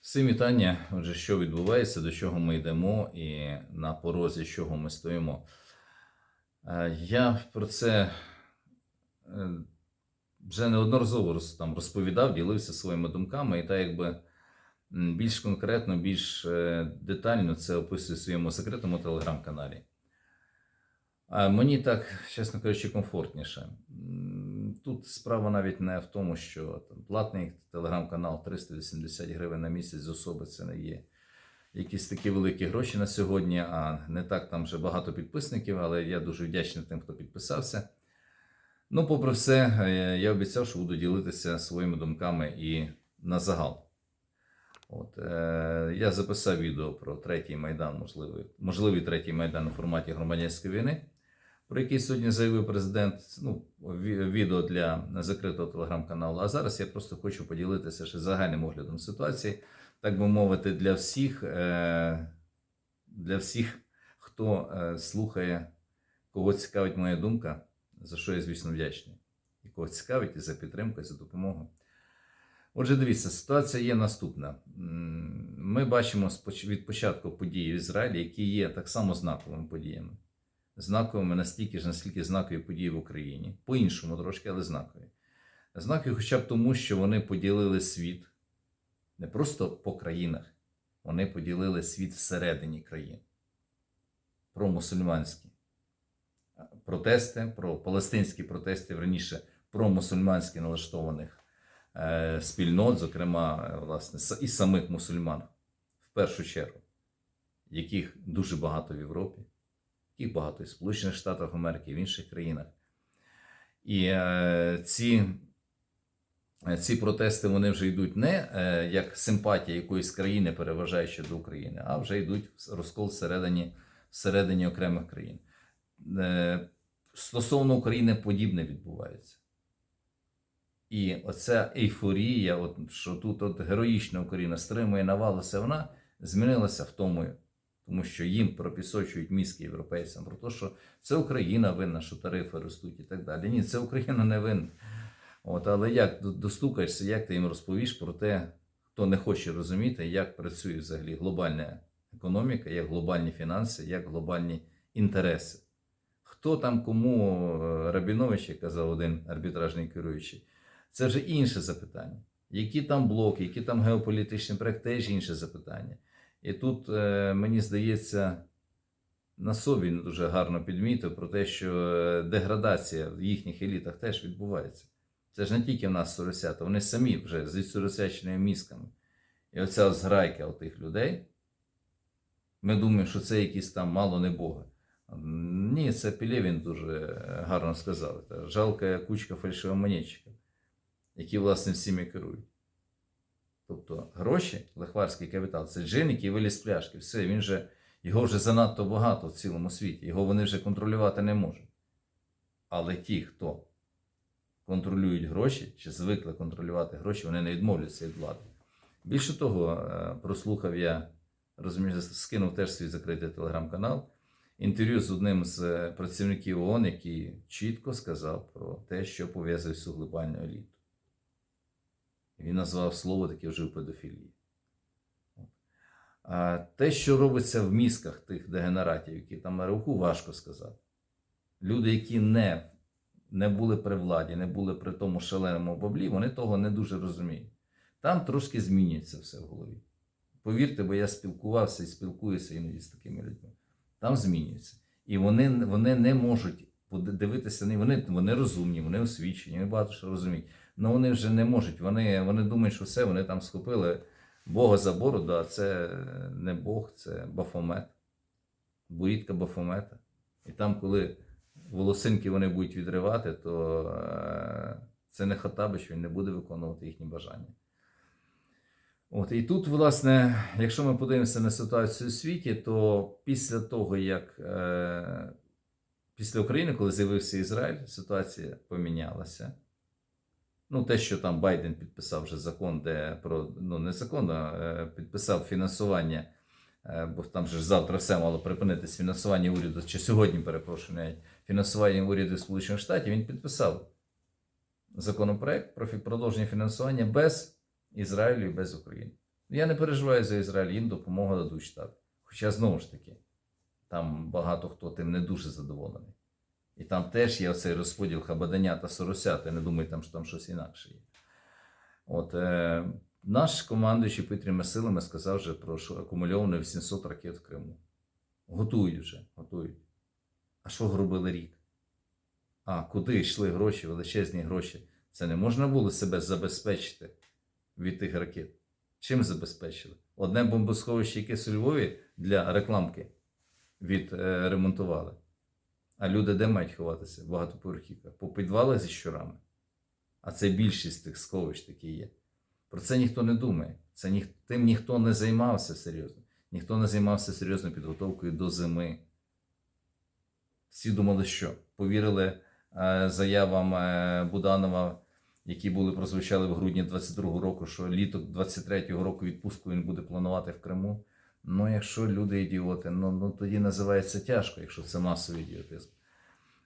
Всім вітання. Отже, що відбувається, до чого ми йдемо і на порозі чого ми стоїмо. Е, Я про це е, вже неодноразово там розповідав, ділився своїми думками, і так якби більш конкретно, більш е, детально це описую в своєму секретному телеграм-каналі. Мені так, чесно кажучи, комфортніше. Тут справа навіть не в тому, що там, платний телеграм-канал 380 гривень на місяць з особи це не є якісь такі великі гроші на сьогодні, а не так там вже багато підписників, але я дуже вдячний тим, хто підписався. Ну, попри все, е, я обіцяв, що буду ділитися своїми думками і на загал. От, е, я записав відео про третій майдан, можливий, можливий третій майдан у форматі громадянської війни, про який сьогодні заявив президент. Ну, відео для закритого телеграм-каналу. А зараз я просто хочу поділитися ще загальним оглядом ситуації, так би мовити, для всіх, е, для всіх, хто е, слухає, кого цікавить моя думка, за що я, звісно, вдячний. І кого цікавить і за підтримку, і за допомогу. Отже, дивіться, ситуація є наступна. Ми бачимо від початку події в Ізраїлі, які є так само знаковими подіями. Знаковими настільки ж, наскільки знакові події в Україні. По-іншому трошки, але знакові. Знакові хоча б тому, що вони поділили світ не просто по країнах, вони поділили світ всередині країн. Про мусульманські протести, про палестинські протести, раніше про мусульманські налаштованих е, спільнот, зокрема, власне, і самих мусульман, в першу чергу, яких дуже багато в Європі, яких багато і в Сполучених Штатах Америки, в інших країнах. І е, ці, е, ці протести вони вже йдуть не е, як симпатія якоїсь країни, переважаючи до України, а вже йдуть розкол всередині, всередині окремих країн. Е, стосовно України подібне відбувається. І оця ейфорія, от, що тут от героїчна Україна стримує навалу, це вона змінилася в тому, що їм пропісочують мізки європейцям про те, що це Україна винна, що тарифи ростуть і так далі. Ні, це Україна не винна. От, але як достукаєшся, як ти їм розповіш про те, хто не хоче розуміти, як працює взагалі глобальна економіка, як глобальні фінанси, як глобальні інтереси. Хто там кому е, Рабінович, як казав один арбітражний керуючий, це вже інше запитання. Які там блоки, які там геополітичні проекти, теж інше запитання. І тут, е, мені здається, на собі не дуже гарно підмітив про те, що е, деградація в їхніх елітах теж відбувається. Це ж не тільки в нас соросята, вони самі вже з відсоросяченими мізками. І оця зграйка отих людей, ми думаємо, що це якісь там мало не Бога. Ні, це Пілєвін дуже гарно сказав. Це жалка кучка фальшивомонетчиків, які, власне, всіми керують. Тобто гроші, лихварський капітал, це джин, який виліз з пляшки. Все, він же, його вже занадто багато в цілому світі, його вони вже контролювати не можуть. Але ті, хто контролюють гроші, чи звикли контролювати гроші, вони не відмовляться від влади. Більше того, е, прослухав я, розумію, скинув теж свій закритий телеграм-канал інтерв'ю з одним з е, працівників ООН, який чітко сказав про те, що пов'язує всю глобальну еліту. Він назвав слово таке вже в педофілії. А те, що робиться в мізках тих дегенератів, які там на руху, важко сказати. Люди, які не, не були при владі, не були при тому шаленому баблі, вони того не дуже розуміють. Там трошки змінюється все в голові. Повірте, бо я спілкувався і спілкуюся іноді з такими людьми там змінюється. І вони, вони не можуть дивитися вони, вони розумні, вони освічені, вони багато що розуміють. Але вони вже не можуть. Вони, вони думають, що все, вони там схопили Бога за бороду, а це не Бог, це Бафомет, бурідка Бафомета. І там, коли волосинки вони будуть відривати, то е, це не Хатабич, він не буде виконувати їхні бажання. От, і тут, власне, якщо ми подивимося на ситуацію у світі, то після того, як е, після України, коли з'явився Ізраїль, ситуація помінялася. Ну, те, що там Байден підписав вже закон, де про ну не закон, а е, підписав фінансування, е, бо там же завтра все мало припинитись фінансування уряду, чи сьогодні, перепрошую, навіть фінансування уряду Сполучених Штатів, він підписав законопроект про продовження фінансування без Ізраїлю і без України. Я не переживаю за Ізраїль, їм допомогу дадуть штати. Хоча знову ж таки, там багато хто тим не дуже задоволений. І там теж є оцей розподіл хабадання та соросят. Я не думаю, там, що там щось інакше є. От, е, наш командуючий повітряними силами сказав вже про що акумульовано 800 ракет в Криму. Готують вже, готують. А що робили рік? А куди йшли гроші, величезні гроші? Це не можна було себе забезпечити від тих ракет. Чим забезпечили? Одне бомбосховище, яке у Львові для рекламки відремонтували. А люди де мають ховатися? в Багатоповерхівках. По підвалах зі щурами. А це більшість тих сховищ такі є. Про це ніхто не думає. Це ніх... Тим ніхто не займався серйозно. Ніхто не займався серйозною підготовкою до зими. Всі думали, що повірили е, заявам е, Буданова, які були прозвучали в грудні 22-го року, що літо 23-го року відпустку він буде планувати в Криму. Ну, якщо люди ідіоти, ну, ну тоді називається тяжко, якщо це масовий ідіотизм.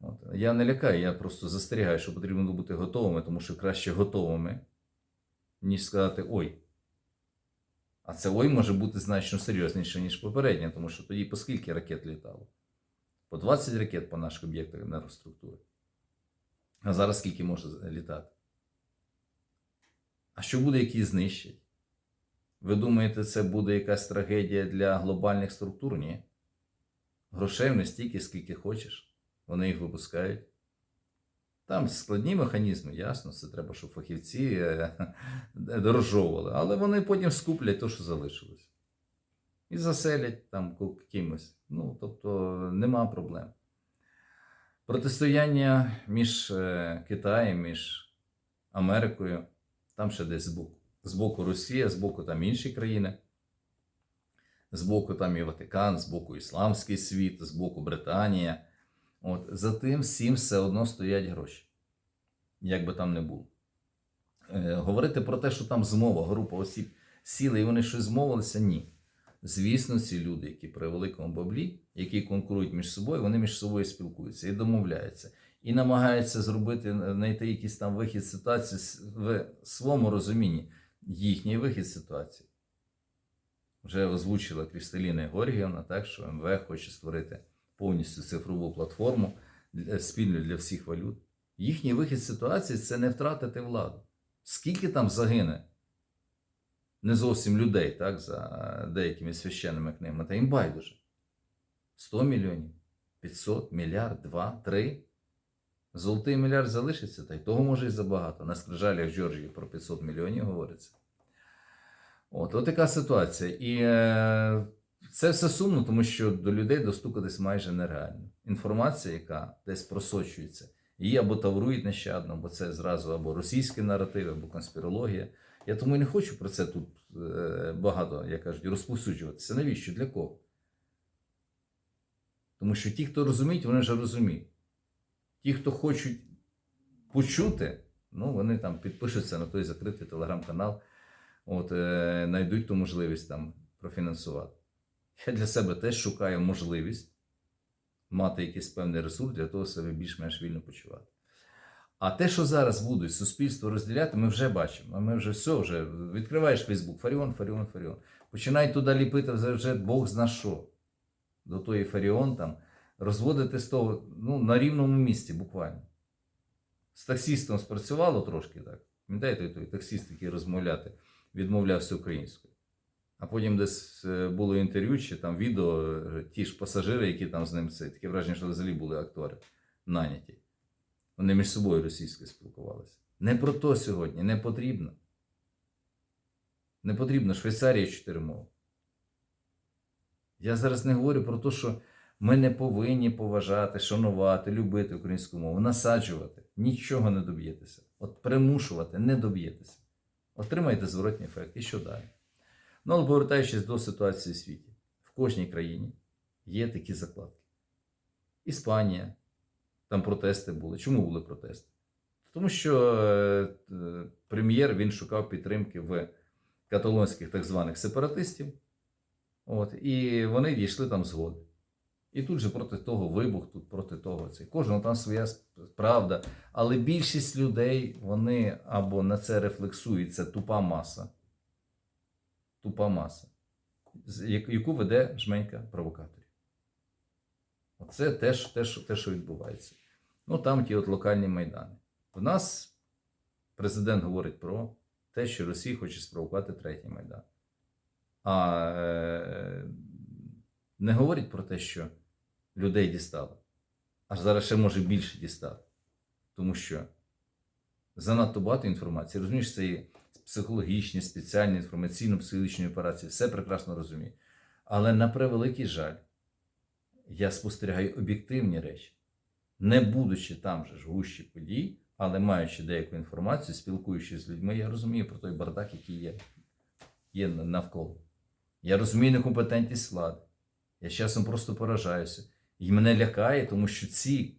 От. Я не лякаю, я просто застерігаю, що потрібно бути готовими, тому що краще готовими, ніж сказати ой. А це ой може бути значно серйозніше, ніж попереднє, тому що тоді по скільки ракет літало? По 20 ракет по наших об'єктах енергоструктури. А зараз скільки може літати? А що буде, які знищать? Ви думаєте, це буде якась трагедія для глобальних структур? Ні. Грошей не стільки, скільки хочеш. Вони їх випускають. Там складні механізми, ясно, це треба, щоб фахівці е, розжовували. Але вони потім скуплять те, що залишилось. І заселять там кимось. Ну, тобто нема проблем. Протистояння між е, Китаєм, між Америкою, там ще десь збоку. Збоку Росія, збоку там інші країни. Збоку там і Ватикан, збоку Ісламський світ, збоку Британія. От, за тим всім все одно стоять гроші. Як би там не було. Е, говорити про те, що там змова, група осіб сіли і вони щось змовилися, ні. Звісно, ці люди, які при великому баблі, які конкурують між собою, вони між собою спілкуються і домовляються. І намагаються зробити, знайти якийсь там вихід з ситуації в своєму розумінні. Їхній вихід з ситуації. Вже озвучила Крісталіна Георгіївна, так, що МВ хоче створити повністю цифрову платформу спільну для всіх валют. Їхній вихід з ситуації це не втратити владу. Скільки там загине? Не зовсім людей, так, за деякими священними книгами, та їм байдуже. 100 мільйонів, 500, мільярд, 2, 3. Золотий мільярд залишиться, та й того може і забагато. На скрижалях Джорджії про 500 мільйонів говориться. От, от така ситуація. І е, це все сумно, тому що до людей достукатись майже нереально. Інформація, яка десь просочується, її або таврують нещадно, бо це зразу або російський наратив, або конспірологія. Я тому і не хочу про це тут е, багато, як кажуть, розповсюджуватися. Навіщо? Для кого? Тому що ті, хто розуміють, вони вже розуміють. Ті, хто хочуть почути, ну вони там підпишуться на той закритий телеграм-канал, от, е, знайдуть ту можливість там профінансувати. Я для себе теж шукаю можливість мати якийсь певний ресурс для того, себе більш-менш вільно почувати. А те, що зараз будуть суспільство розділяти, ми вже бачимо. Ми вже все, вже відкриваєш Фейсбук, Фаріон, Фаріон, Фаріон. Починай туди ліпити вже Бог зна що. До тої Фаріон там розводити з того ну, на рівному місці буквально. З таксістом спрацювало трошки так. Пам'ятаєте, той таксист, який розмовляти, відмовлявся українською. А потім десь е, було інтерв'ю чи там відео, е, ті ж пасажири, які там з ним це, таке враження, що взагалі були актори наняті. Вони між собою російською спілкувалися. Не про то сьогодні, не потрібно. Не потрібно Швейцарія чотири мови. Я зараз не говорю про те, що ми не повинні поважати, шанувати, любити українську мову, насаджувати. Нічого не доб'єтеся. От примушувати не доб'єтеся. Отримаєте зворотній ефект. І що далі? Ну, але повертаючись до ситуації в світі, в кожній країні є такі закладки. Іспанія, там протести були. Чому були протести? Тому що е, е, прем'єр він шукав підтримки в каталонських так званих сепаратистів. От, і вони дійшли там згоди. І тут же проти того вибух, тут проти того це. Кожного там своя правда. Але більшість людей вони або на це рефлексують, це тупа маса. тупа маса, яку веде жменька провокаторів. Оце те, те, те, що відбувається. Ну там ті от локальні майдани. У нас президент говорить про те, що Росія хоче спровокувати третій майдан. А е, не говорить про те, що людей дістали. Аж зараз ще може більше дістати. Тому що занадто багато інформації. Розумієш, це і психологічні, спеціальні інформаційно-психологічні операції, все прекрасно розумію. Але на превеликий жаль, я спостерігаю об'єктивні речі, не будучи там же ж гущі подій, але маючи деяку інформацію, спілкуючись з людьми, я розумію про той бардак, який є, є навколо. Я розумію некомпетентність влади. Я часом просто поражаюся. І мене лякає, тому що ці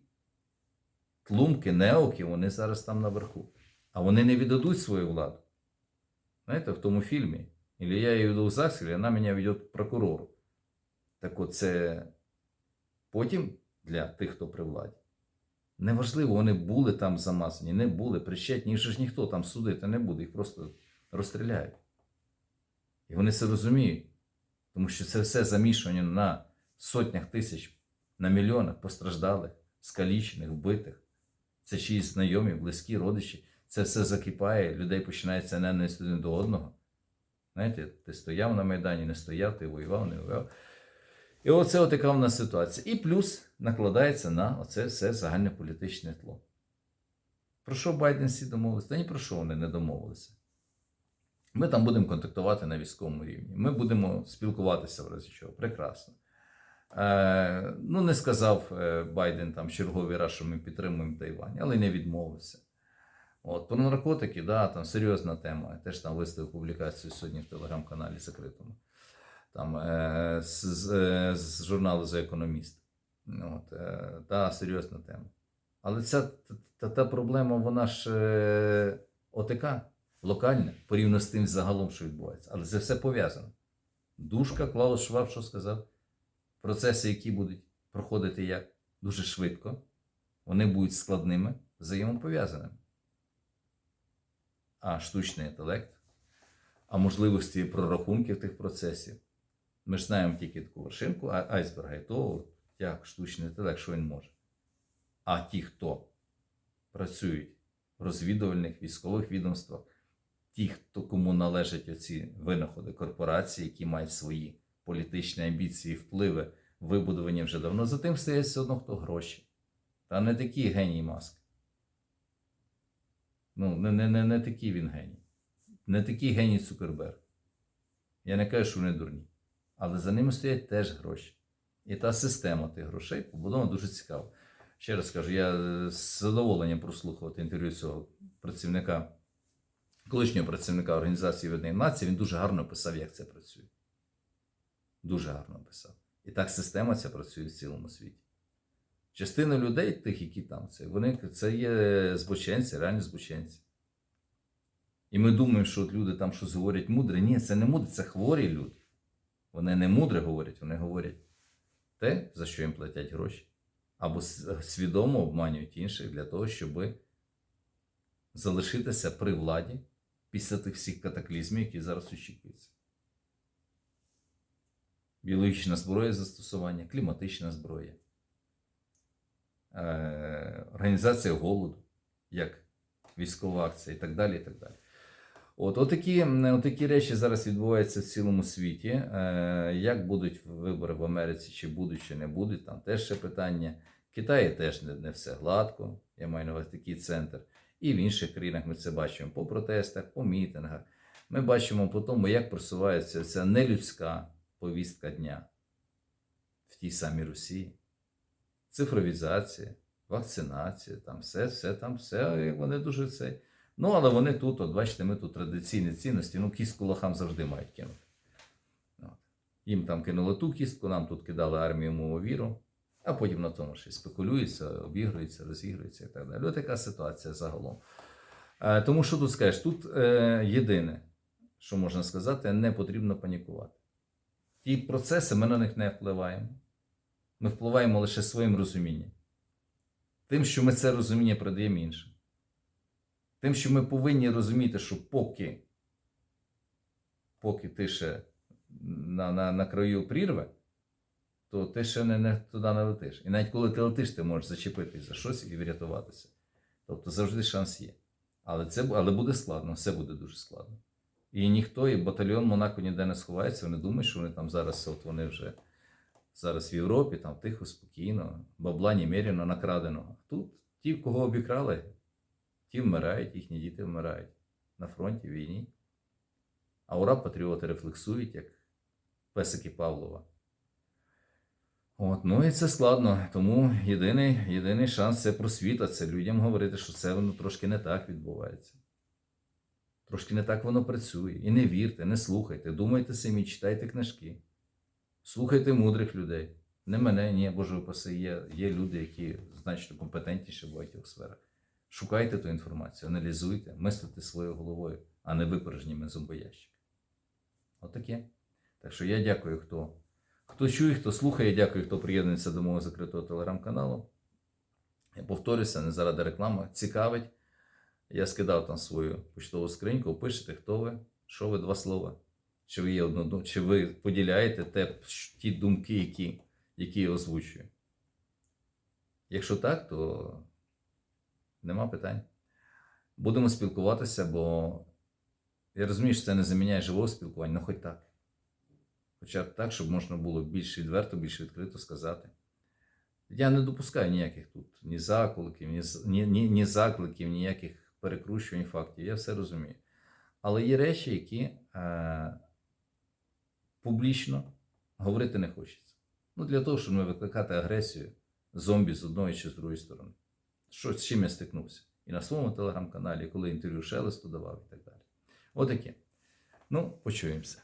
тлумки, неоки, вони зараз там наверху. А вони не віддадуть свою владу. Знаєте, в тому фільмі Ілля її веду в ЗАГС, і вона мене веде прокурору. Так от це потім для тих, хто при владі. Неважливо, вони були там замазані, не були, причетні, їх же ж ніхто там судити не буде, їх просто розстріляють. І вони це розуміють. Тому що це все замішування на сотнях тисяч, на мільйонах постраждалих, скалічених, вбитих. Це чиїсь знайомі, близькі, родичі. Це все закипає, людей починається ненависть один до одного. Знаєте, ти стояв на Майдані, не стояв, ти воював, не воював. І оце така в нас ситуація. І плюс накладається на оце все загальне політичне тло. Про що Байден всі домовилися? Та ні про що вони не домовилися. Ми там будемо контактувати на військовому рівні. Ми будемо спілкуватися в разі чого. Прекрасно. Е, ну, не сказав е, Байден там черговий раз, що ми підтримуємо Тайвань, але не відмовився. От, про наркотики, да, там серйозна тема. Я теж там виставив публікацію сьогодні в телеграм-каналі закритому. Там е, з, з, з журналу за економіст. От, та серйозна тема. Але ця та, та, проблема, вона ж ОТК, локальна, порівняно з тим загалом, що відбувається. Але це все пов'язано. Душка, Клаус Шваб, що сказав? Процеси, які будуть проходити як дуже швидко, вони будуть складними, взаємопов'язаними. А штучний інтелект, а можливості прорахунків тих процесів. Ми ж знаємо тільки таку вершинку а- айсберга і то, як штучний інтелект, що він може. А ті, хто працюють в розвідувальних військових відомствах, ті, хто кому належать оці винаходи корпорації, які мають свої політичні амбіції, впливи, вибудовані вже давно, за тим стоять все одно хто гроші. Та не такий геній Маск. Ну, не, не, не, не такий він геній. Не такий геній Цукерберг. Я не кажу, що вони дурні. Але за ними стоять теж гроші. І та система тих грошей побудована дуже цікаво. Ще раз кажу, я е, з задоволенням прослухав інтерв'ю цього працівника, колишнього працівника Організації Об'єднаних Націй. Він дуже гарно описав, як це працює. Дуже гарно описав. І так система ця працює в цілому світі. Частина людей, тих, які там, це, вони, це є збоченці, реальні збоченці. І ми думаємо, що от люди там щось говорять мудре. Ні, це не мудре, це хворі люди. Вони не мудре говорять, вони говорять те, за що їм платять гроші. Або свідомо обманюють інших для того, щоб залишитися при владі після тих всіх катаклізмів, які зараз очікуються. Біологічна зброя застосування, кліматична зброя, е, організація голоду, як військова акція і так далі. І так далі. От, отакі, отакі речі зараз відбуваються в цілому світі. Е, як будуть вибори в Америці, чи будуть, чи не будуть, там теж ще питання. В Китаї теж не, не все гладко, я маю на увазі такий центр. І в інших країнах ми це бачимо по протестах, по мітингах. Ми бачимо по тому, як просувається ця нелюдська повістка дня в тій самій Росії. Цифровізація, вакцинація, там все, все, там все, і вони дуже це. Ну, але вони тут, от бачите, ми тут традиційні цінності, ну, кістку лохам завжди мають кинути. От. Їм там кинули ту кістку, нам тут кидали армію мову віру, а потім на тому ще й спекулюються, обігруються, розігруються і так далі. Ось така ситуація загалом. Е, тому що тут скажеш, тут е, єдине, що можна сказати, не потрібно панікувати. Ті процеси ми на них не впливаємо. Ми впливаємо лише своїм розумінням. Тим, що ми це розуміння передаємо іншим. Тим, що ми повинні розуміти, що поки поки ти ще на, на, на краю прірви, то ти ще не, не туди не летиш. І навіть коли ти летиш, ти можеш зачепитись за щось і врятуватися. Тобто завжди шанс є. Але, це, але буде складно, все буде дуже складно. І ніхто, і батальйон Монако ніде не сховається, вони думають, що вони там зараз, от вони вже зараз в Європі, там тихо, спокійно, бабла немерено накраденого. Тут ті, кого обікрали, ті вмирають, їхні діти вмирають на фронті, війні. А ура патріоти рефлексують, як песики Павлова. От, ну і це складно. Тому єдиний, єдиний шанс це просвіта, це людям говорити, що це воно трошки не так відбувається. Трошки не так воно працює. І не вірте, не слухайте, думайте самі, читайте книжки. Слухайте мудрих людей. Не мене, ні, Боже упаси, є, є люди, які значно компетентніші в багатьох сферах. Шукайте ту інформацію, аналізуйте, мислите своєю головою, а не випорожніми зомбоящики. Отаке. Так що я дякую, хто, хто чує, хто слухає, дякую, хто приєднується до мого закритого телеграм-каналу. Я повторюся, не заради реклами. Цікавить. Я скидав там свою почтову скриньку, пишете, хто ви, що ви, два слова. Чи ви є одно, чи ви поділяєте те, ті думки, які, які я озвучую. Якщо так, то нема питань. Будемо спілкуватися, бо я розумію, що це не заміняє живого спілкування, але хоч так. Хоча б так, щоб можна було більш відверто, більш відкрито сказати. Я не допускаю ніяких тут ні закликів, ні, ні, ні закликів, ніяких перекручувань фактів. Я все розумію. Але є речі, які е, публічно говорити не хочеться. Ну, для того, щоб не викликати агресію зомбі з одної чи з другої сторони. Що, з чим я стикнувся? І на своєму телеграм-каналі, коли інтерв'ю Шелесту давав і так далі. Отаке. Ну, почуємося.